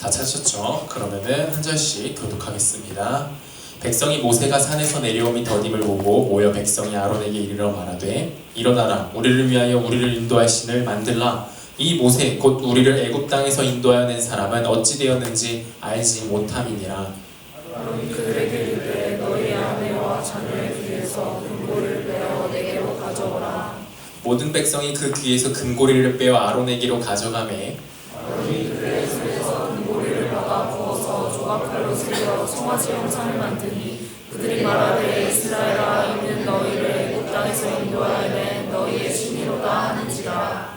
다 찾으셨죠? 그러면은 한 절씩 교독하겠습니다. 백성이 모세가 산에서 내려오미 더딤을 보고 모여 백성이 아론에게 이르러 말하되 일어나라. 우리를 위하여 우리를 인도할 신을 만들라. 이 모세 곧 우리를 애굽 땅에서 인도하여 낸 사람은 어찌 되었는지 알지 못함이니라. 아론이 그들에게 이르되 너희 아내와 자녀의 귀에서 금고를 빼어 내게로 가져오라. 모든 백성이 그 귀에서 금고리를 빼어 아론에게로 가져가매. 아론이 송아지 형상을 만드니 그들이 말하되 이스라엘아 이는 너희를 애굽 땅에서 인도하여 낸 너희의 신이로다 하는지라.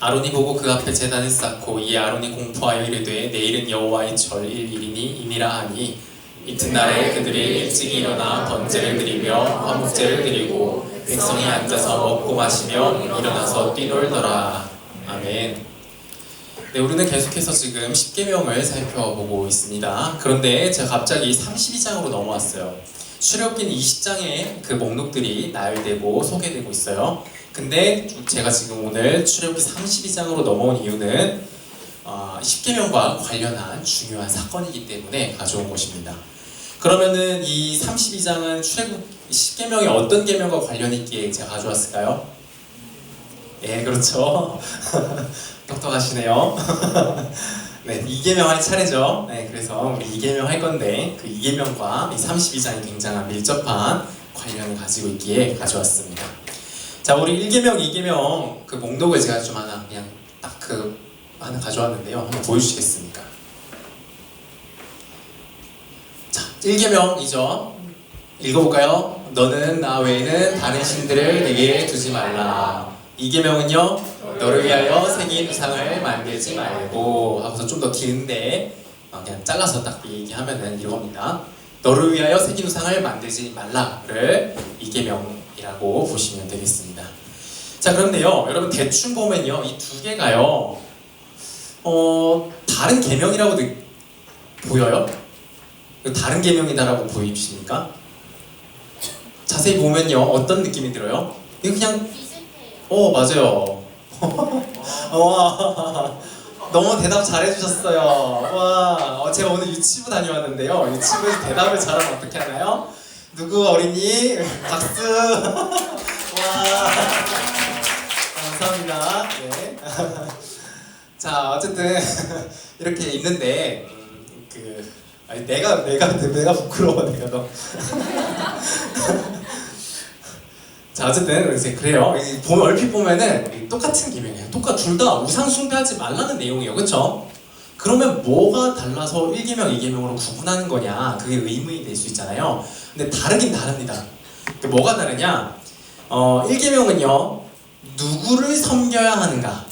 아론이 보고 그 앞에 제단을 쌓고 이 아론이 공포하여 이르되 내일은 여호와의 절일이니 이니라 하니 이튿날에 그들이 일찍 일어나 번제를 드리며 화목제를 드리고 백성이 앉아서 먹고 마시며 일어나서 뛰놀더라. 아멘 네, 우리는 계속해서 지금 10계명을 살펴보고 있습니다. 그런데 제가 갑자기 32장으로 넘어왔어요. 출애굽기는 20장에 그 목록들이 나열되고 소개되고 있어요. 근데 제가 지금 오늘 출애굽기 32장으로 넘어온 이유는 어, 10계명과 관련한 중요한 사건이기 때문에 가져온 것입니다. 그러면은 이 32장은 출애굽 10계명이 어떤 계명과 관련 있기에 제가 가져왔을까요? 예, 그렇죠. 똑똑하시네요. 네, 이계명 할 차례죠. 네, 그래서 우리 이계명 할 건데 그 이계명과 이 32장이 굉장한 밀접한 관련을 가지고 있기에 가져왔습니다. 자, 우리 1계명, 2계명 그 목록을 제가 좀 하나 그냥 딱 그 하나 가져왔는데요. 한번 보여주시겠습니까? 자, 1계명이죠. 읽어볼까요? 너는 나 외에는 다른 신들을 내게 두지 말라. 2계명은요. 너를 위하여 새긴 우상을 만들지 말고 하고서 좀 더 긴데 어, 그냥 잘라서 딱 얘기하면은 이겁니다. 너를 위하여 새긴 우상을 만들지 말라를 이계명이라고 보시면 되겠습니다. 자 그런데요, 여러분 대충 보면요, 이 두 개가요, 어 다른 계명이라고 느, 보여요? 다른 계명이다라고 보이십니까? 자세히 보면요, 어떤 느낌이 들어요? 이거 그냥 어 맞아요. 와 너무 대답 잘해주셨어요. 와 어, 제가 오늘 유치부 다녀왔는데요. 유치부에서 대답을 잘하면 어떻게 하나요? 누구 어린이 박수. 와 감사합니다. 네. 자 어쨌든 이렇게 있는데 음, 그 아니 내가 내가 내가 부끄러워 내가 너. 자 어쨌든 이제 그래요. 이 보면 얼핏 보면은 이 똑같은 기명이에요. 똑같 둘 다 우상 숭배하지 말라는 내용이에요. 그렇죠? 그러면 뭐가 달라서 1계명, 2계명으로 구분하는 거냐? 그게 의문이 될 수 있잖아요. 근데 다르긴 다릅니다. 그 뭐가 다르냐? 어, 1계명은요. 누구를 섬겨야 하는가?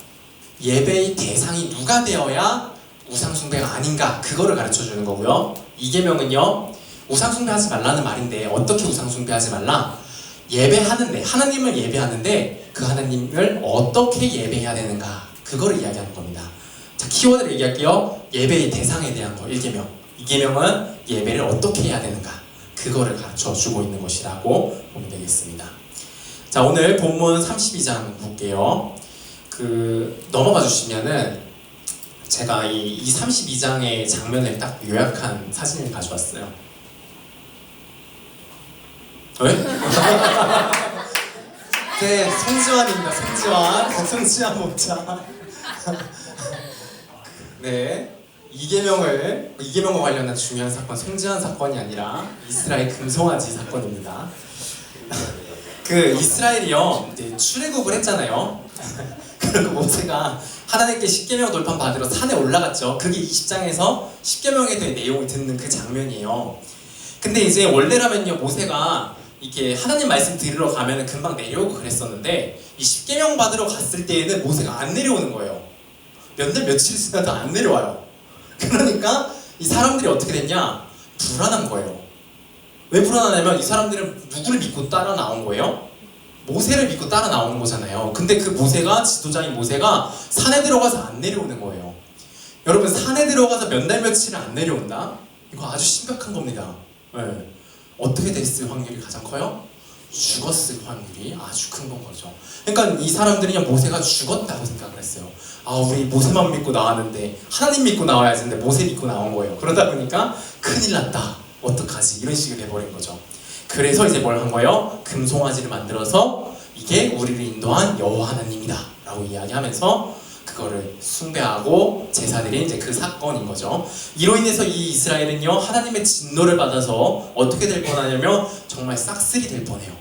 예배의 대상이 누가 되어야 우상 숭배가 아닌가? 그거를 가르쳐 주는 거고요. 2계명은요. 우상 숭배하지 말라는 말인데 어떻게 우상 숭배하지 말라? 예배하는데 하나님을 예배하는데 그 하나님을 어떻게 예배해야 되는가 그거를 이야기하는 겁니다. 자 키워드를 얘기할게요. 예배의 대상에 대한 거 1계명 2계명은 예배를 어떻게 해야 되는가 그거를 가르쳐 주고 있는 것이라고 보면 되겠습니다. 자 오늘 본문 32장 볼게요. 그 넘어가 주시면은 제가 이, 이 32장의 장면을 딱 요약한 사진을 가져왔어요. 왜? 네, 송지환입니다. 송지환. 송지환 목자. 네. 이계명을 이계명과 관련한 중요한 사건 송지환 사건이 아니라 이스라엘 금송아지 사건입니다. 그 이스라엘이요 이제 출애굽을 했잖아요. 그리고 모세가 하나님께 십계명 돌판 받으러 산에 올라갔죠. 그게 20장에서 십계명에 대해 내용을 듣는 그 장면이에요. 근데 이제 원래라면요 모세가 이렇게 하나님 말씀 들으러 가면 금방 내려오고 그랬었는데 이 십계명 받으러 갔을 때에는 모세가 안 내려오는 거예요. 몇 날 며칠 지나도 안 내려와요. 그러니까 이 사람들이 어떻게 됐냐? 불안한 거예요. 왜 불안하냐면 이 사람들은 누구를 믿고 따라 나온 거예요? 모세를 믿고 따라 나오는 거잖아요. 근데 그 모세가 지도자인 모세가 산에 들어가서 안 내려오는 거예요. 여러분 산에 들어가서 몇 날 며칠 안 내려온다? 이거 아주 심각한 겁니다. 네. 어떻게 됐을 확률이 가장 커요? 죽었을 확률이 아주 큰 건 거죠. 그러니까 이 사람들이 모세가 죽었다고 생각을 했어요. 아 우리 모세만 믿고 나왔는데 하나님 믿고 나와야지 근데 모세 믿고 나온 거예요. 그러다 보니까 큰일 났다. 어떡하지? 이런 식이 돼버린 거죠. 그래서 이제 뭘 한 거예요? 금송아지를 만들어서 이게 우리를 인도한 여호와 하나님이다 라고 이야기하면서 그거를 숭배하고 제사드린 이제 그 사건인 거죠. 이로 인해서 이 이스라엘은요 하나님의 진노를 받아서 어떻게 될 뻔하냐면 정말 싹쓸이 될 뻔해요.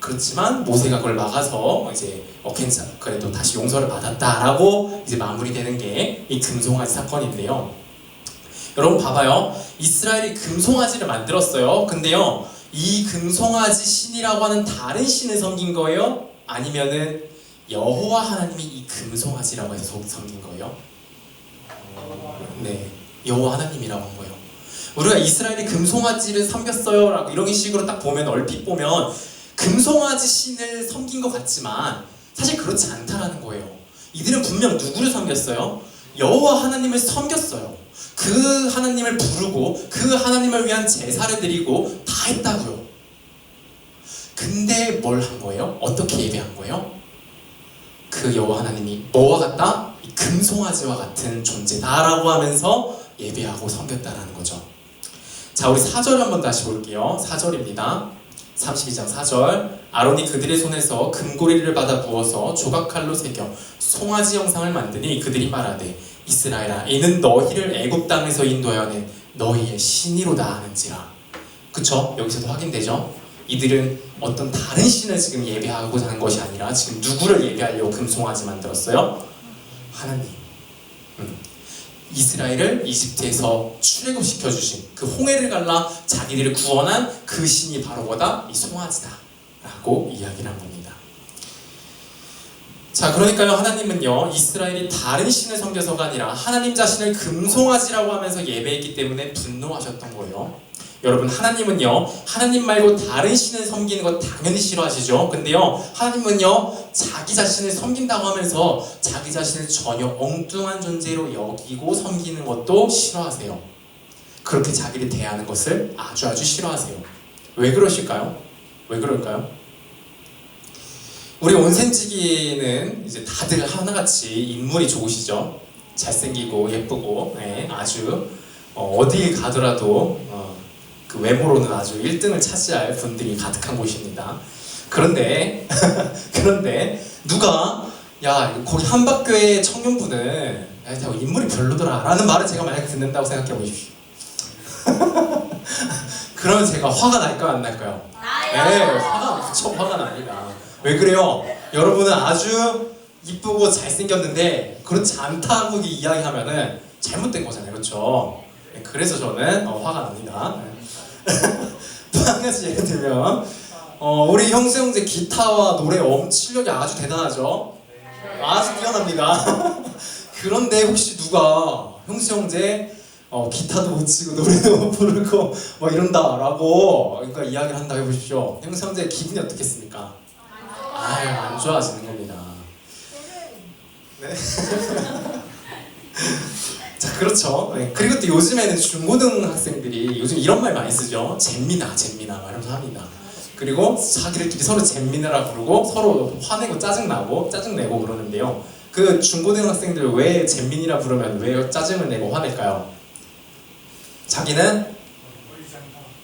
그렇지만 모세가 그걸 막아서 이제 어 괜찮 그래도 다시 용서를 받았다라고 이제 마무리되는 게 이 금송아지 사건인데요. 여러분 봐봐요. 이스라엘이 금송아지를 만들었어요. 근데요 이 금송아지 신이라고 하는 다른 신을 섬긴 거예요? 아니면은 여호와 하나님이 이 금송아지라고 해서 섬- 섬긴 거예요? 네, 여호와 하나님이라고 한 거예요. 우리가 이스라엘이 금송아지를 섬겼어요라고 이런 식으로 딱 보면 얼핏 보면 금송아지 신을 섬긴 것 같지만 사실 그렇지 않다라는 거예요. 이들은 분명 누구를 섬겼어요? 여호와 하나님을 섬겼어요. 그 하나님을 부르고 그 하나님을 위한 제사를 드리고 다 했다고요. 근데 뭘 한 거예요? 어떻게 예배한 거예요? 그 여호와 하나님이 뭐와 같다? 이 금송아지와 같은 존재다라고 하면서 예배하고 섬겼다라는 거죠. 자, 우리 4절 한번 다시 볼게요. 4절입니다. 32장 4절 아론이 그들의 손에서 금고리를 받아 부어서 조각칼로 새겨 송아지 형상을 만드니 그들이 말하되 이스라엘아 이는 너희를 애굽 땅에서 인도하여 낸 너희의 신이로다 하는지라 그쵸? 여기서도 확인되죠? 이들은 어떤 다른 신을 지금 예배하고자 하는 것이 아니라 지금 누구를 예배하려고 금송아지 만들었어요? 하나님 음. 이스라엘을 이집트에서 출애굽시켜 주신 그 홍해를 갈라 자기들을 구원한 그 신이 바로 뭐다? 이 송아지다라고 이야기를 한 겁니다. 자, 그러니까요, 하나님은요, 이스라엘이 다른 신을 섬겨서가 아니라 하나님 자신을 금송아지라고 하면서 예배했기 때문에 분노하셨던 거예요. 여러분, 하나님은요, 하나님 말고 다른 신을 섬기는 거 당연히 싫어하시죠? 근데요, 하나님은요, 자기 자신을 섬긴다고 하면서 자기 자신을 전혀 엉뚱한 존재로 여기고 섬기는 것도 싫어하세요. 그렇게 자기를 대하는 것을 아주 아주 싫어하세요. 왜 그러실까요? 왜 그럴까요? 우리 온센지기는 이제 다들 하나같이 인물이 좋으시죠. 잘생기고 예쁘고 네, 아주 어, 어디 가더라도 어, 그 외모로는 아주 1등을 차지할 분들이 가득한 곳입니다. 그런데 그런데 누가 야 거기 한박교회 청년부는 야, 저 인물이 별로더라 라는 말을 제가 만약 듣는다고 생각해 보십시오. 그러면 제가 화가 날까요 안 날까요? 네, 화가 그쵸 화가 납니다. 왜 그래요? 여러분은 아주 이쁘고 잘생겼는데 그렇지 않다고 이야기하면은 잘못된 거잖아요, 그렇죠? 네, 그래서 저는 어, 화가 납니다. 가지 예를 들면 어, 우리 형수 형제 기타와 노래 엄 실력이 아주 대단하죠? 아주 뛰어납니다. 그런데 혹시 누가 형수 형제 어, 기타도 못 치고 노래도 못 부르고 뭐 이런다라고 그러니까 이야기를 한다 해보십시오. 형수 형제 기분이 어떻겠습니까? 아유 안 좋아지는 겁니다. 네. 자 그렇죠. 네. 그리고 또 요즘에는 중고등학생들이 요즘 이런 말 많이 쓰죠. 잼미나 잼미나 말하면서 합니다. 그리고 자기들끼리 서로 잼미나라 부르고 서로 화내고 짜증나고 짜증내고 그러는데요. 그 중고등학생들 왜 잼민이라 부르면 왜 짜증을 내고 화낼까요? 자기는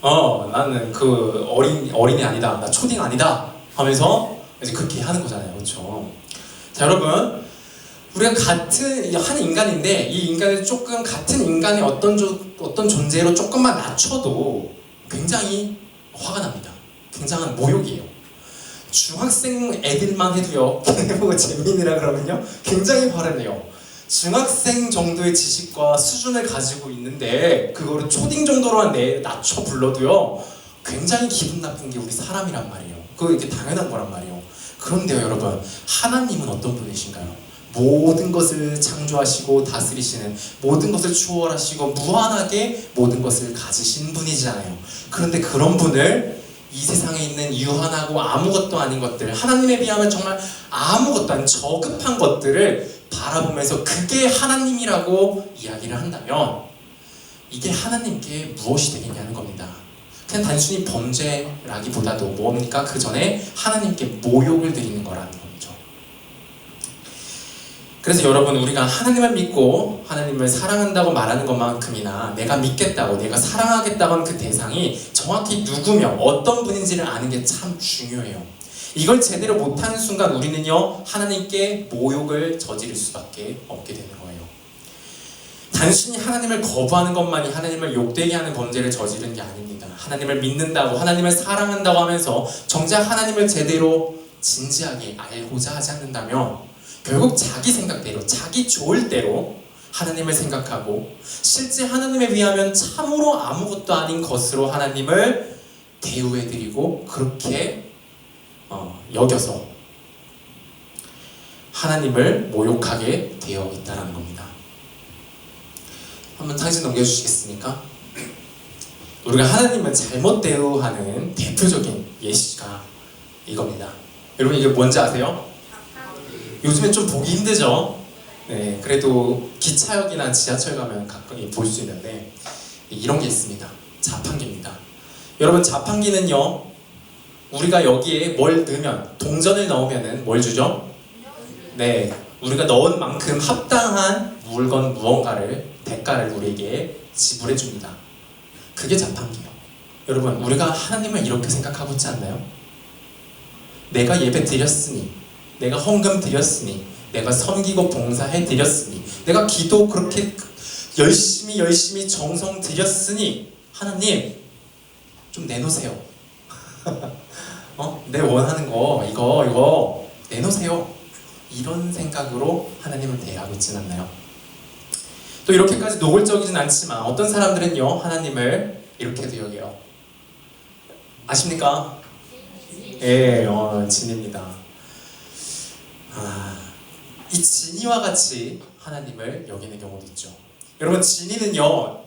어 나는 그 어린 어린이 아니다 나 초딩 아니다 하면서 이제 그렇게 하는 거잖아요 그렇죠 자 여러분 우리가 같은 한 인간인데 이 인간을 조금 같은 인간의 어떤 조, 어떤 존재로 조금만 낮춰도 굉장히 화가 납니다. 굉장한 모욕이에요. 중학생 애들만 해도요. 보고 잼민이라 그러면요. 굉장히 화를 내요. 중학생 정도의 지식과 수준을 가지고 있는데 그거를 초딩 정도로만 내 낮춰 불러도요. 굉장히 기분 나쁜 게 우리 사람이란 말이에요. 그거 이렇게 당연한 거란 말이에요. 그런데요 여러분. 하나님은 어떤 분이신가요? 모든 것을 창조하시고 다스리시는 모든 것을 추월하시고 무한하게 모든 것을 가지신 분이잖아요. 그런데 그런 분을 이 세상에 있는 유한하고 아무것도 아닌 것들 하나님에 비하면 정말 아무것도 아닌 저급한 것들을 바라보면서 그게 하나님이라고 이야기를 한다면 이게 하나님께 무엇이 되겠냐는 겁니다. 그냥 단순히 범죄라기보다도 뭡니까? 그 전에 하나님께 모욕을 드리는 거라는. 그래서 여러분 우리가 하나님을 믿고 하나님을 사랑한다고 말하는 것만큼이나 내가 믿겠다고 내가 사랑하겠다고 하는 그 대상이 정확히 누구며 어떤 분인지를 아는 게 참 중요해요. 이걸 제대로 못하는 순간 우리는요 하나님께 모욕을 저지를 수밖에 없게 되는 거예요. 단순히 하나님을 거부하는 것만이 하나님을 욕되게 하는 범죄를 저지른 게 아닙니다. 하나님을 믿는다고 하나님을 사랑한다고 하면서 정작 하나님을 제대로 진지하게 알고자 하지 않는다면 결국 자기 생각대로 자기 좋을 대로 하나님을 생각하고 실제 하나님에 비하면 참으로 아무것도 아닌 것으로 하나님을 대우해드리고 그렇게 어, 여겨서 하나님을 모욕하게 되어 있다는 겁니다. 한번 상신 넘겨주시겠습니까? 우리가 하나님을 잘못 대우하는 대표적인 예시가 이겁니다. 여러분 이게 뭔지 아세요? 요즘엔 좀 보기 힘들죠? 네, 그래도 기차역이나 지하철 가면 가끔 볼 수 있는데 이런 게 있습니다. 자판기입니다. 여러분 자판기는요, 우리가 여기에 뭘 넣으면 동전을 넣으면은 뭘 주죠? 네, 우리가 넣은 만큼 합당한 물건 무언가를 대가를 우리에게 지불해 줍니다. 그게 자판기요. 여러분, 우리가 하나님을 이렇게 생각하고 있지 않나요? 내가 예배 드렸으니, 내가 헌금 드렸으니, 내가 섬기고 봉사해 드렸으니, 내가 기도 그렇게 열심히 열심히 정성 드렸으니, 하나님 좀 내놓으세요. 어? 내 원하는 거 이거 이거 내놓으세요. 이런 생각으로 하나님을 대하고 있진 않나요? 또 이렇게까지 노골적이진 않지만 어떤 사람들은요 하나님을 이렇게도 여겨요. 아십니까? 예, 어, 진입니다. 아, 이 진이와 같이 하나님을 여기는 경우도 있죠. 여러분 진이는요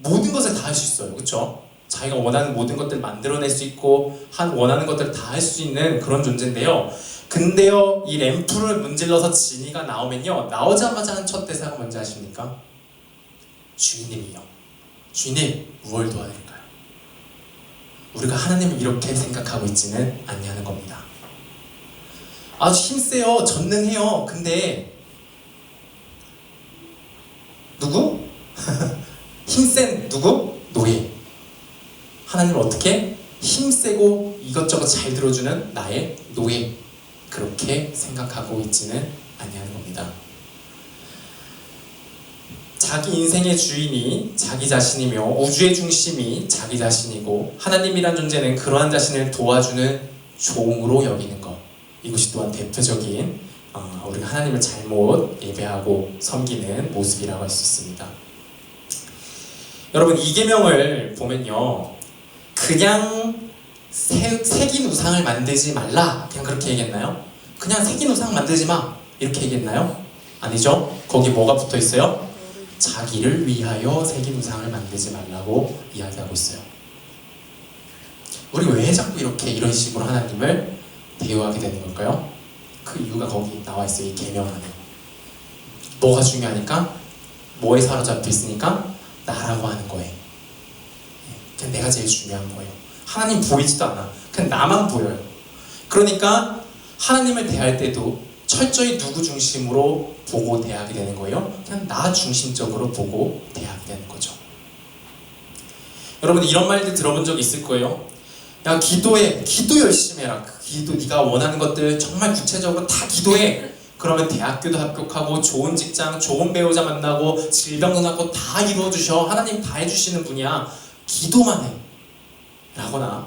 모든 것을 다 할 수 있어요, 그렇죠? 자기가 원하는 모든 것들 만들어낼 수 있고 한 원하는 것들 다할 수 있는 그런 존재인데요. 근데요 이 램프를 문질러서 진이가 나오면요 나오자마자 한 첫 대사가 뭔지 아십니까? 주인님이요. 주인님 무얼 도와드릴까요? 우리가 하나님을 이렇게 생각하고 있지는 않냐는 겁니다. 아주 힘세요, 전능해요. 근데 누구? 힘센 누구? 노예. 하나님을 어떻게 힘세고 이것저것 잘 들어주는 나의 노예 그렇게 생각하고 있지는 않냐는 겁니다. 자기 인생의 주인이 자기 자신이며 우주의 중심이 자기 자신이고 하나님이란 존재는 그러한 자신을 도와주는 종으로 여기는 것 이것이 또한 대표적인 어, 우리가 하나님을 잘못 예배하고 섬기는 모습이라고 할 수 있습니다. 여러분 이계명을 보면요 그냥 새, 새긴 우상을 만들지 말라 그냥 그렇게 얘기했나요? 그냥 새긴 우상 만들지 마 이렇게 얘기했나요? 아니죠 거기 뭐가 붙어 있어요? 자기를 위하여 새긴 우상을 만들지 말라고 이야기하고 있어요 우리 왜 자꾸 이렇게 이런 식으로 하나님을 대우하게 되는 걸까요? 그 이유가 거기 나와 있어요 이 계명 안에 뭐가 중요하니까? 뭐에 사로잡혀 있으니까? 나라고 하는 거예요 그냥 내가 제일 중요한 거예요. 하나님 보이지도 않아. 그냥 나만 보여요. 그러니까 하나님을 대할 때도 철저히 누구 중심으로 보고 대하게 되는 거예요. 그냥 나 중심적으로 보고 대하게 되는 거죠. 여러분 이런 말들 들어본 적 있을 거예요. 야 기도해, 기도 열심히 해라. 그 기도 네가 원하는 것들 정말 구체적으로 다 기도해. 그러면 대학교도 합격하고 좋은 직장, 좋은 배우자 만나고 질병 나고 다 이루어 주셔. 하나님 다 해주시는 분이야. 기도만 해. 라거나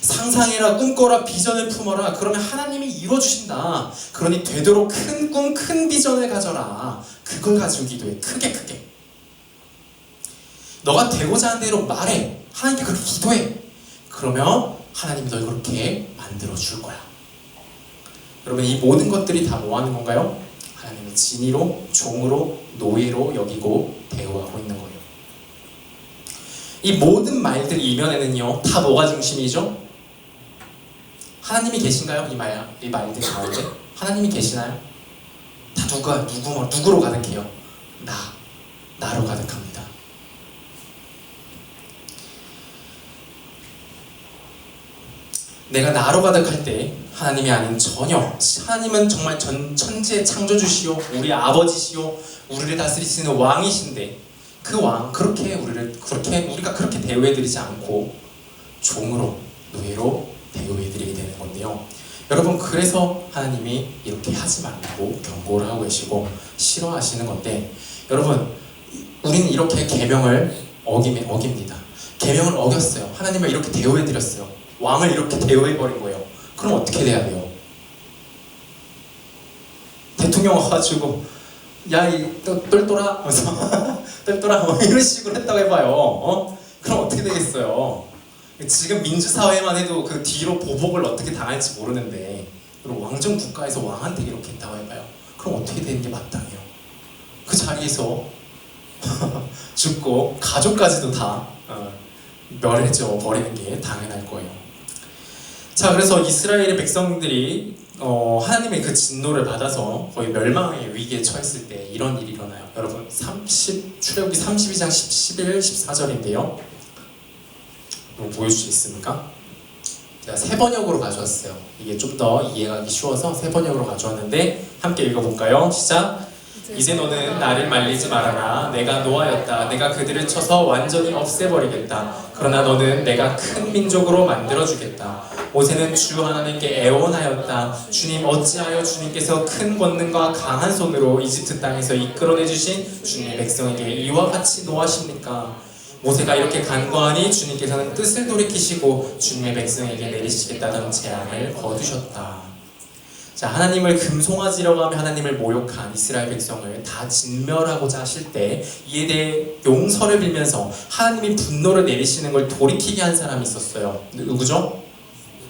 상상해라 꿈꿔라 비전을 품어라 그러면 하나님이 이루어 주신다 그러니 되도록 큰 꿈 큰 비전을 가져라 그걸 가지고 기도해 크게 크게 너가 되고자 하는 대로 말해 하나님께 그렇게 기도해 그러면 하나님이 널 그렇게 만들어 줄 거야 여러분 이 모든 것들이 다 뭐 하는 건가요? 하나님의 진의로 종으로 노예로 여기고 대우하고 있는 거예요 이 모든 말들 이면에는요 다 뭐가 중심이죠? 하나님이 계신가요? 이 말, 이 말들 가운데 하나님이 계시나요? 다 누가 누구 뭐 누구로 가득해요? 나 나로 가득합니다. 내가 나로 가득할 때 하나님이 아닌 전혀 하나님은 정말 전 천지의 창조주시오 우리 아버지시오 우리를 다스리시는 왕이신데 그 왕 그렇게 우리를 그렇게 우리가 그렇게 대우해드리지 않고 종으로 노예로 대우해드리게 되는 건데요. 여러분 그래서 하나님이 이렇게 하지 말라고 경고를 하고 계시고 싫어하시는 건데 여러분 우리는 이렇게 계명을 어김 어깁니다. 계명을 어겼어요. 하나님을 이렇게 대우해드렸어요. 왕을 이렇게 대우해버린 거예요. 그럼 어떻게 돼야 돼요? 대통령 와가지고 야이 똘똘아 하면서 똘똘아 뭐 이런 식으로 했다고 해봐요. 어? 그럼 어떻게 되겠어요? 지금 민주사회만 해도 그 뒤로 보복을 어떻게 당할지 모르는데 그리고 왕정 국가에서 왕한테 이렇게 했다고 해봐요. 그럼 어떻게 되는 게 마땅해요? 그 자리에서 죽고 가족까지도 다 어, 멸해져 버리는 게 당연할 거예요. 자, 그래서 이스라엘의 백성들이 어, 하나님의 그 진노를 받아서 거의 멸망의 위기에 처했을 때 이런 일이 일어나요. 여러분, 30 출애굽기 32장 11, 14절인데요. 뭐 보여줄 수 있습니까? 제가 세 번역으로 가져왔어요. 이게 좀 더 이해하기 쉬워서 세 번역으로 가져왔는데 함께 읽어볼까요? 시작. 이제 너는 나를 말리지 말아라. 내가 노하였다. 내가 그들을 쳐서 완전히 없애버리겠다. 그러나 너는 내가 큰 민족으로 만들어주겠다. 모세는 주 하나님께 애원하였다. 주님 어찌하여 주님께서 큰 권능과 강한 손으로 이집트 땅에서 이끌어내 주신 주님의 백성에게 이와 같이 노하십니까? 모세가 이렇게 간과하니 주님께서는 뜻을 돌이키시고 주님의 백성에게 내리시겠다는 재앙을 거두셨다. 자, 하나님을 금송아지라고 하며 하나님을 모욕한 이스라엘 백성을 다 진멸하고자 하실 때 이에 대해 용서를 빌면서 하나님이 분노를 내리시는 걸 돌이키게 한 사람이 있었어요. 누구죠?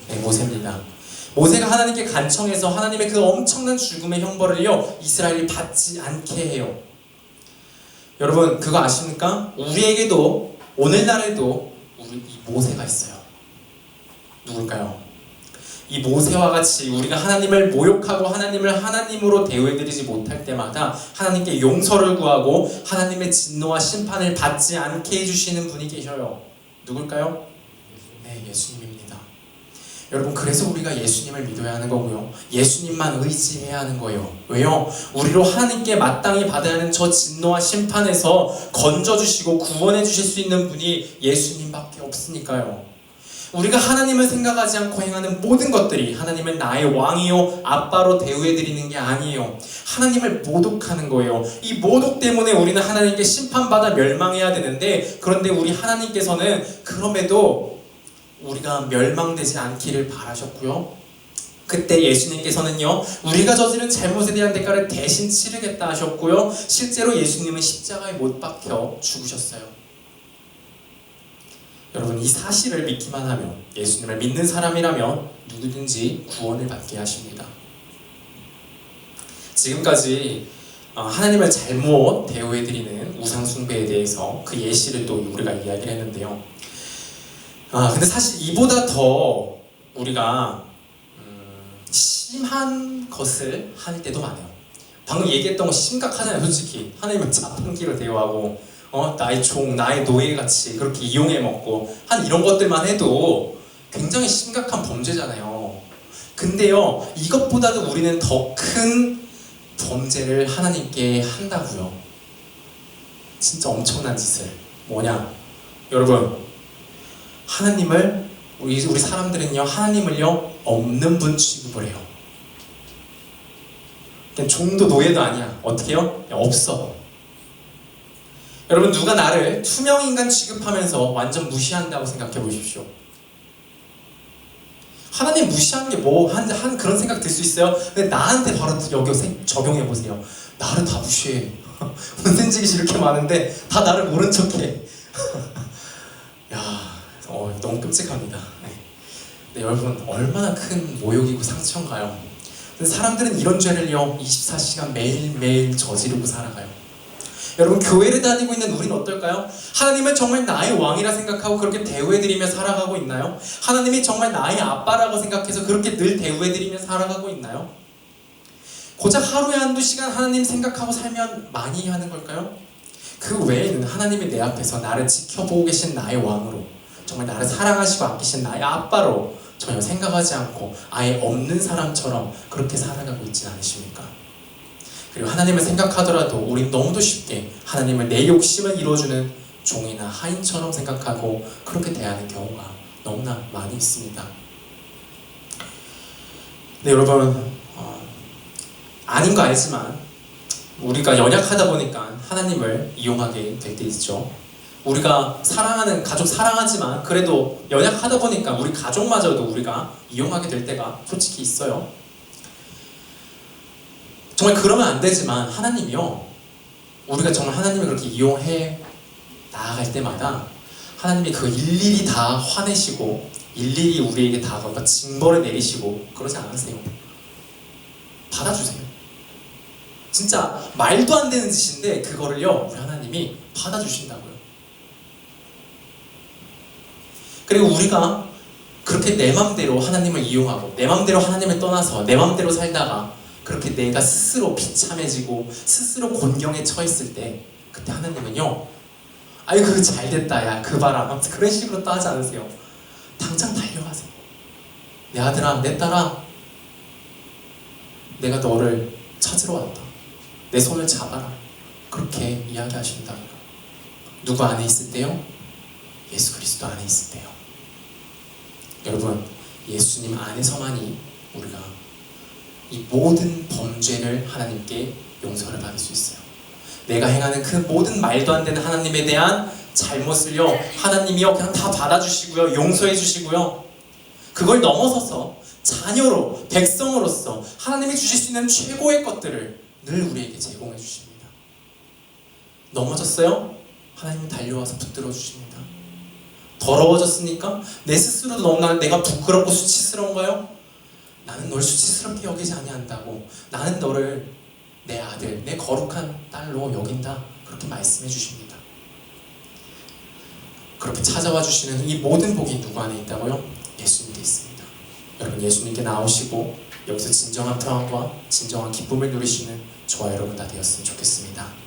네, 모세입니다. 모세가 하나님께 간청해서 하나님의 그 엄청난 죽음의 형벌을요 이스라엘이 받지 않게 해요. 여러분 그거 아십니까? 우리에게도 오늘날에도 우리 이 모세가 있어요. 누굴까요? 이 모세와 같이 우리가 하나님을 모욕하고 하나님을 하나님으로 대우해드리지 못할 때마다 하나님께 용서를 구하고 하나님의 진노와 심판을 받지 않게 해주시는 분이 계셔요. 누굴까요? 여러분 그래서 우리가 예수님을 믿어야 하는 거고요. 예수님만 의지해야 하는 거예요. 왜요? 우리로 하나님께 마땅히 받아야 하는 저 진노와 심판에서 건져주시고 구원해 주실 수 있는 분이 예수님밖에 없으니까요. 우리가 하나님을 생각하지 않고 행하는 모든 것들이 하나님을 나의 왕이요 아빠로 대우해 드리는 게 아니에요. 하나님을 모독하는 거예요. 이 모독 때문에 우리는 하나님께 심판받아 멸망해야 되는데 그런데 우리 하나님께서는 그럼에도 우리가 멸망되지 않기를 바라셨고요. 그때 예수님께서는요, 우리가 저지른 잘못에 대한 대가를 대신 치르겠다 하셨고요. 실제로 예수님은 십자가에 못 박혀 죽으셨어요. 여러분, 이 사실을 믿기만 하면, 예수님을 믿는 사람이라면 누구든지 구원을 받게 하십니다. 지금까지 어, 하나님을 잘못 대우해드리는 우상숭배에 대해서 그 예시를 또 우리가 이야기를 했는데요. 아, 근데 사실 이보다 더 우리가 음, 심한 것을 할 때도 많아요. 방금 얘기했던 거 심각하잖아요, 솔직히. 하나님을 자판기로 대우하고, 어, 나의 종, 나의 노예같이 그렇게 이용해 먹고, 한 이런 것들만 해도 굉장히 심각한 범죄잖아요. 근데요, 이것보다도 우리는 더 큰 범죄를 하나님께 한다고요. 진짜 엄청난 짓을. 뭐냐? 여러분, 하나님을 우리 우리 사람들은요 하나님을요 없는 분 취급을 해요. 종도 노예도 아니야. 어떻게요? 없어. 여러분 누가 나를 투명 인간 취급하면서 완전 무시한다고 생각해 보십시오. 하나님 무시하는 게뭐 한 한 그런 생각 들 수 있어요. 근데 나한테 바로 여기 적용해 보세요. 나를 다 무시해. 문센직이 이렇게 많은데 다 나를 모른 척해. 야. 어, 너무 끔찍합니다. 네. 네, 여러분 얼마나 큰 모욕이고 상처인가요? 근데 사람들은 이런 죄를요 24시간 매일매일 저지르고 살아가요. 여러분 교회를 다니고 있는 우리는 어떨까요? 하나님을 정말 나의 왕이라 생각하고 그렇게 대우해드리며 살아가고 있나요? 하나님이 정말 나의 아빠라고 생각해서 그렇게 늘 대우해드리며 살아가고 있나요? 고작 하루에 한두 시간 하나님 생각하고 살면 많이 하는 걸까요? 그 외에는 하나님이 내 앞에서 나를 지켜보고 계신 나의 왕으로 정말 나를 사랑하시고 아끼신 나의 아빠로 전혀 생각하지 않고 아예 없는 사람처럼 그렇게 살아가고 있지 않으십니까? 그리고 하나님을 생각하더라도 우린 너무도 쉽게 하나님을 내 욕심을 이루어주는 종이나 하인처럼 생각하고 그렇게 대하는 경우가 너무나 많이 있습니다. 네, 여러분 어, 아닌 거 알지만 우리가 연약하다 보니까 하나님을 이용하게 될 때 있죠. 우리가 사랑하는 가족 사랑하지만 그래도 연약하다 보니까 우리 가족마저도 우리가 이용하게 될 때가 솔직히 있어요. 정말 그러면 안 되지만 하나님이요. 우리가 정말 하나님을 그렇게 이용해 나아갈 때마다 하나님이 그 일일이 다 화내시고 일일이 우리에게 다 뭔가 징벌을 내리시고 그러지 않으세요. 받아주세요. 진짜 말도 안 되는 짓인데 그거를요 우리 하나님이 받아주신다고요. 그리고 우리가 그렇게 내 맘대로 하나님을 이용하고 내 맘대로 하나님을 떠나서 내 맘대로 살다가 그렇게 내가 스스로 비참해지고 스스로 곤경에 처했을 때 그때 하나님은요 아이고 그 잘됐다 야그 아무튼 그런 식으로 또 하지 않으세요. 당장 달려가세요. 내 아들아 내 딸아 내가 너를 찾으러 왔다. 내 손을 잡아라. 그렇게 이야기하신다고요 누구 안에 있을 때요? 예수 그리스도 안에 있을 때요 여러분 예수님 안에서만이 우리가 이 모든 범죄를 하나님께 용서를 받을 수 있어요. 내가 행하는 그 모든 말도 안 되는 하나님에 대한 잘못을요, 하나님이요, 그냥 다 받아주시고요, 용서해 주시고요. 그걸 넘어서서 자녀로, 백성으로서 하나님이 주실 수 있는 최고의 것들을 늘 우리에게 제공해 주십니다. 넘어졌어요? 하나님 달려와서 붙들어 주십니다. 더러워졌으니까? 내 스스로도 너무나 내가 부끄럽고 수치스러운가요? 나는 널 수치스럽게 여기지 아니한다고. 나는 너를 내 아들 내 거룩한 딸로 여긴다. 그렇게 말씀해 주십니다. 그렇게 찾아와 주시는 이 모든 복이 누구 안에 있다고요? 예수님께 있습니다. 여러분 예수님께 나오시고 여기서 진정한 평안과 진정한 기쁨을 누리시는 저와 여러분 다 되었으면 좋겠습니다